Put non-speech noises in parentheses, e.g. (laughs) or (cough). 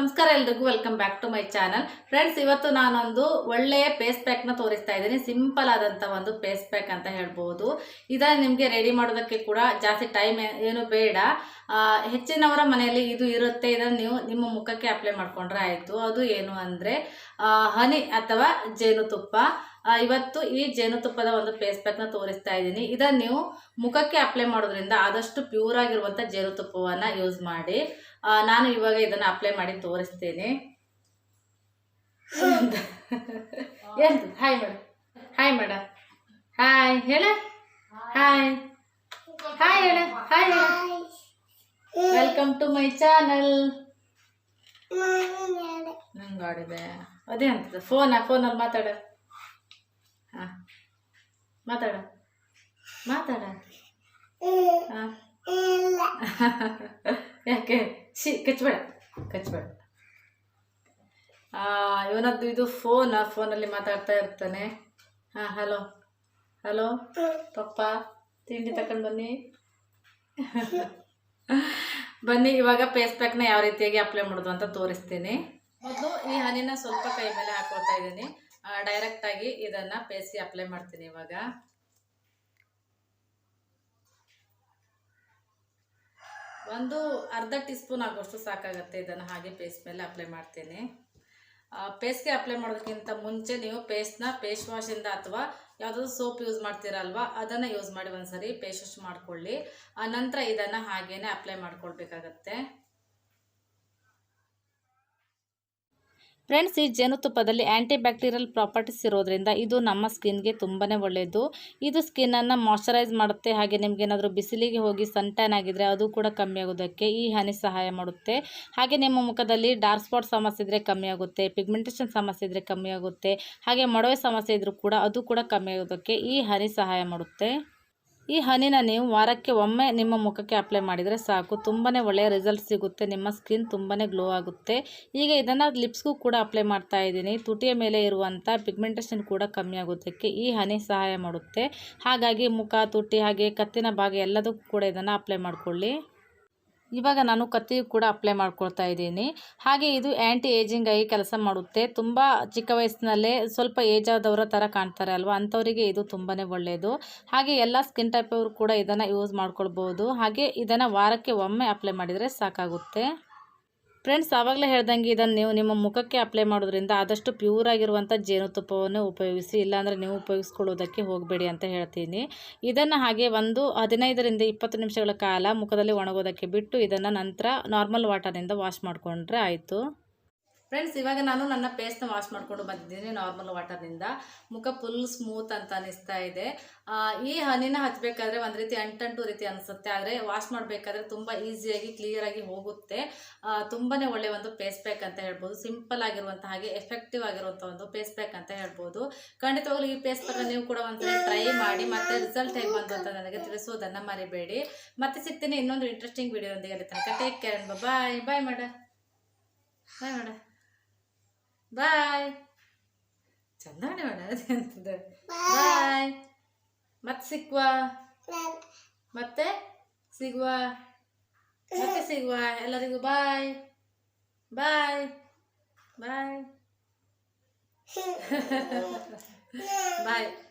ನಮಸ್ಕಾರ ಎಲ್ರಿಗೂ welcome back to my channel friends ಇವತ್ತು ನಾನೊಂದು ಒಳ್ಳೆಯ ಪೇಸ್ಟ್ ಪ್ಯಾಕ್ನ ತೋರಿಸ್ತಾ ಇದ್ದೀನಿ. ಸಿಂಪಲ್ ಆದಂಥ ಒಂದು ಪೇಸ್ ಪ್ಯಾಕ್ ಅಂತ ಹೇಳ್ಬೋದು. ಇದನ್ನು ನಿಮಗೆ ರೆಡಿ ಮಾಡೋದಕ್ಕೆ ಕೂಡ ಜಾಸ್ತಿ ಟೈಮ್ ಏನು ಬೇಡ. ಹೆಚ್ಚಿನವರ ಮನೆಯಲ್ಲಿ ಇದು ಇರುತ್ತೆ. ಇದನ್ನು ನೀವು ನಿಮ್ಮ ಮುಖಕ್ಕೆ ಅಪ್ಲೈ ಮಾಡ್ಕೊಂಡ್ರೆ ಆಯಿತು. ಅದು ಏನು ಅಂದರೆ ಹನಿ ಅಥವಾ ಜೇನುತುಪ್ಪ. ಇವತ್ತು ಈ ಜೇನುತುಪ್ಪದ ಒಂದು ಫೇಸ್ ಪ್ಯಾಕ್ನ ತೋರಿಸ್ತಾ ಇದ್ದೀನಿ. ಇದನ್ನು ನೀವು ಮುಖಕ್ಕೆ ಅಪ್ಲೈ ಮಾಡೋದ್ರಿಂದ ಆದಷ್ಟು ಪ್ಯೂರ್ ಆಗಿರುವಂಥ ಜೇನುತುಪ್ಪವನ್ನು ಯೂಸ್ ಮಾಡಿ. ನಾನು ಇವಾಗ ಇದನ್ನು ಅಪ್ಲೈ ಮಾಡಿ ತೋರಿಸ್ತೀನಿ. ಎಂತ hi madam hi madam hi ಹೇಳ? ಹಾಯ್ ಹಾಯ್ ಹೇಳ? Hi welcome to my channel ನಂಗಾಡಿದೆ ಅದೇ ಅಂತದ. ಫೋನಾ ಫೋನಲ್ಲಿ ಮಾತಾಡ. ಹಾಂ ಮಾತಾಡ. ಮಾತಾಡ. ಹಾಂ ಯಾಕೆ? ಶಿ ಕಚ್ಬೇಡ. ಕಚ್ಬೇಡ. ಇವನದ್ದು ಇದು ಫೋನ್ ಫೋನಲ್ಲಿ ಮಾತಾಡ್ತಾ ಇರ್ತಾನೆ. ಹಾಂ ಹಲೋ. ಹಲೋ. ಪಪ್ಪ ತಿಂಡಿ ತಗೊಂಡು ಬನ್ನಿ. (laughs) ಬನ್ನಿ ಇವಾಗ ಫೇಸ್ ಪ್ಯಾಕ್ನ ಯಾವ ರೀತಿಯಾಗಿ ಅಪ್ಲೈ ಮಾಡೋದು ಅಂತ ತೋರಿಸ್ತೀನಿ. ಮೊದಲು ಈ ಹನಿನ ಸ್ವಲ್ಪ ಕೈ ಮೇಲೆ ಹಾಕೋತಾ ಇದ್ದೀನಿ. ಡೈರೆಕ್ಟಾಗಿ ಇದನ್ನು ಪೇಸ್ಟ್ ಅಪ್ಲೈ ಮಾಡ್ತೀನಿ ಇವಾಗ. ಒಂದು ಅರ್ಧ ಟೀ ಸ್ಪೂನ್ ಆಗೋಷ್ಟು ಸಾಕಾಗುತ್ತೆ ಇದನ್ನು ಹಾಗೆ ಪೇಸ್ಟ್ ಮೇಲೆ ಅಪ್ಲೈ ಮಾಡ್ತೀನಿ. ಪೇಸ್ಟ್ಗೆ ಅಪ್ಲೈ ಮಾಡೋದಕ್ಕಿಂತ ಮುಂಚೆ ನೀವು ಪೇಸ್ಟ್ನ ಪೇಸ್ಟ್ ವಾಶಿಂದ ಅಥವಾ ಯಾವುದಾದ್ರು ಸೋಪ್ ಯೂಸ್ ಮಾಡ್ತೀರಲ್ವ, ಅದನ್ನು ಯೂಸ್ ಮಾಡಿ ಒಂದ್ಸರಿ ಪೇಸ್ಟ್ ವಾಶ್ ಮಾಡ್ಕೊಳ್ಳಿ. ಆ, ನಂತರ ಇದನ್ನು ಹಾಗೇನೆ ಅಪ್ಲೈ ಮಾಡ್ಕೊಳ್ಬೇಕಾಗತ್ತೆ. ಫ್ರೆಂಡ್ಸ್, ಈ ಜೇನುತುಪ್ಪದಲ್ಲಿ ಆ್ಯಂಟಿ ಬ್ಯಾಕ್ಟೀರಿಯಲ್ ಪ್ರಾಪರ್ಟೀಸ್ ಇರೋದ್ರಿಂದ ಇದು ನಮ್ಮ ಸ್ಕಿನ್ಗೆ ತುಂಬಾ ಒಳ್ಳೆಯದು ಇದು ಸ್ಕಿನ್ನನ್ನು ಮಾಯ್ಚರೈಸ್ ಮಾಡುತ್ತೆ. ಹಾಗೆ ನಿಮ್ಗೆ ಏನಾದರೂ ಬಿಸಿಲಿಗೆ ಹೋಗಿ ಸನ್ ಟ್ಯಾನ್ ಆಗಿದ್ರೆ ಅದು ಕೂಡ ಕಮ್ಮಿ ಆಗೋದಕ್ಕೆ ಈ ಹನಿ ಸಹಾಯ ಮಾಡುತ್ತೆ. ಹಾಗೆ ನಿಮ್ಮ ಮುಖದಲ್ಲಿ ಡಾರ್ಕ್ ಸ್ಪಾಟ್ ಸಮಸ್ಯೆ ಇದ್ದರೆ ಕಮ್ಮಿ ಆಗುತ್ತೆ, ಪಿಗ್ಮೆಂಟೇಷನ್ ಸಮಸ್ಯೆ ಇದ್ದರೆ ಕಮ್ಮಿ ಆಗುತ್ತೆ, ಹಾಗೆ ಮೊಡವೆ ಸಮಸ್ಯೆ ಇದ್ದರೂ ಕೂಡ ಅದು ಕೂಡ ಕಮ್ಮಿ ಆಗೋದಕ್ಕೆ ಈ ಹನಿ ಸಹಾಯ ಮಾಡುತ್ತೆ. ಈ ಹನಿನ ನೀವು ವಾರಕ್ಕೆ ಒಮ್ಮೆ ನಿಮ್ಮ ಮುಖಕ್ಕೆ ಅಪ್ಲೈ ಮಾಡಿದರೆ ಸಾಕು. ತುಂಬಾ ಒಳ್ಳೆಯ ರಿಸಲ್ಟ್ ಸಿಗುತ್ತೆ. ನಿಮ್ಮ ಸ್ಕಿನ್ ತುಂಬಾ ಗ್ಲೋ ಆಗುತ್ತೆ. ಈಗ ಇದನ್ನು ಲಿಪ್ಸ್ಗೂ ಕೂಡ ಅಪ್ಲೈ ಮಾಡ್ತಾ ಇದ್ದೀನಿ. ತುಟಿಯ ಮೇಲೆ ಇರುವಂಥ ಪಿಗ್ಮೆಂಟೇಷನ್ ಕೂಡ ಕಮ್ಮಿ ಆಗೋದಕ್ಕೆ ಈ ಹನಿ ಸಹಾಯ ಮಾಡುತ್ತೆ. ಹಾಗಾಗಿ ಮುಖ, ತುಟಿ ಹಾಗೆ ಕತ್ತಿನ ಭಾಗ ಎಲ್ಲದಕ್ಕೂ ಕೂಡ ಇದನ್ನು ಅಪ್ಲೈ ಮಾಡಿಕೊಳ್ಳಿ. ಇವಾಗ ನಾನು ಕತ್ತಿಗೂ ಕೂಡ ಅಪ್ಲೈ ಮಾಡ್ಕೊಳ್ತಾ ಇದ್ದೀನಿ. ಹಾಗೆ ಇದು ಆ್ಯಂಟಿ ಏಜಿಂಗ್ ಆಗಿ ಕೆಲಸ ಮಾಡುತ್ತೆ. ತುಂಬ ಚಿಕ್ಕ ವಯಸ್ಸಿನಲ್ಲೇ ಸ್ವಲ್ಪ ಏಜ್ ಆದವರ ಥರ ಕಾಣ್ತಾರೆ ಅಲ್ವಾ? ಅಂಥವರಿಗೆ ಇದು ತುಂಬಾ ಒಳ್ಳೆಯದು ಹಾಗೆ ಎಲ್ಲ ಸ್ಕಿನ್ ಟೈಪ್ ಅವರು ಕೂಡ ಇದನ್ನು ಯೂಸ್ ಮಾಡ್ಕೊಳ್ಬೋದು. ಹಾಗೆ ಇದನ್ನು ವಾರಕ್ಕೆ ಒಮ್ಮೆ ಅಪ್ಲೈ ಮಾಡಿದರೆ ಸಾಕಾಗುತ್ತೆ. ಫ್ರೆಂಡ್ಸ್ ಆವಾಗಲೇ ಹೇಳ್ದಂಗೆ ಇದನ್ನು ನೀವು ನಿಮ್ಮ ಮುಖಕ್ಕೆ ಅಪ್ಲೈ ಮಾಡೋದ್ರಿಂದ ಆದಷ್ಟು ಪ್ಯೂರ್ ಆಗಿರುವಂಥ ಜೇನುತುಪ್ಪವನ್ನು ಉಪಯೋಗಿಸಿ, ಇಲ್ಲಾಂದರೆ ನೀವು ಉಪಯೋಗಿಸ್ಕೊಳ್ಳೋದಕ್ಕೆ ಹೋಗಬೇಡಿ ಅಂತ ಹೇಳ್ತೀನಿ. ಇದನ್ನು ಹಾಗೆ ಒಂದು ಹದಿನೈದರಿಂದ ಇಪ್ಪತ್ತು ನಿಮಿಷಗಳ ಕಾಲ ಮುಖದಲ್ಲಿ ಒಣಗೋದಕ್ಕೆ ಬಿಟ್ಟು ಇದನ್ನು ನಂತರ ನಾರ್ಮಲ್ ವಾಟರಿಂದ ವಾಶ್ ಮಾಡಿಕೊಂಡ್ರೆ ಆಯಿತು. ಫ್ರೆಂಡ್ಸ್ ಇವಾಗ ನಾನು ನನ್ನ ಪೇಸ್ಟ್ನ ವಾಶ್ ಮಾಡಿಕೊಂಡು ಬಂದಿದ್ದೀನಿ ನಾರ್ಮಲ್ ವಾಟರ್ನಿಂದ ಮುಖ ಫುಲ್ ಸ್ಮೂತ್ ಅಂತ ಅನಿಸ್ತಾ ಇದೆ. ಈ ಹನಿನ ಹಚ್ಚಬೇಕಾದ್ರೆ ಒಂದು ರೀತಿ ಅಂಟಂಟು ರೀತಿ ಅನಿಸುತ್ತೆ. ಆದರೆ ವಾಶ್ ಮಾಡಬೇಕಾದ್ರೆ ತುಂಬ ಈಸಿಯಾಗಿ ಕ್ಲಿಯರಾಗಿ ಹೋಗುತ್ತೆ. ತುಂಬಾ ಒಳ್ಳೆಯ ಒಂದು ಪೇಸ್ಟ್ ಪ್ಯಾಕ್ ಅಂತ ಹೇಳ್ಬೋದು. ಸಿಂಪಲ್ ಆಗಿರುವಂಥ ಹಾಗೆ ಎಫೆಕ್ಟಿವ್ ಆಗಿರುವಂಥ ಒಂದು ಪೇಸ್ಟ್ ಪ್ಯಾಕ್ ಅಂತ ಹೇಳ್ಬೋದು. ಖಂಡಿತವಾಗ್ಲೂ ಈ ಪೇಸ್ಟ್ ಪ್ಯಾಕ್ ನೀವು ಕೂಡ ಒಂದ್ಸಲ ಟ್ರೈ ಮಾಡಿ, ಮತ್ತೆ ರಿಸಲ್ಟ್ ಹೇಗೆ ಬಂತು ಅಂತ ನನಗೆ ತಿಳಿಸೋದನ್ನು ಮರಿಬೇಡಿ. ಮತ್ತೆ ಸಿಗ್ತೀನಿ ಇನ್ನೊಂದು ಇಂಟ್ರೆಸ್ಟಿಂಗ್ ವಿಡಿಯೋದೊಂದಿಗೆ ಅಲ್ಲಿ ತನಕ. ಟೇಕ್ ಕೇರ್ ಬಾಯ್ ಬಾಯ್ ಮಾಡ ಬಾಯ್ ಮಾಡ ಬಾಯ್. ಚಂದ ಮಾಡ ಅದಂತದ ಬಾಯ್. ಮತ್ತೆ ಸಿಕ್ಕುವ ಮತ್ತೆ ಸಿಗುವ? ಮತ್ತೆ ಸಿಗುವ? ಎಲ್ಲರಿಗೂ ಬಾಯ್. ಬಾಯ್. ಬಾಯ್. (laughs) ಬಾಯ್.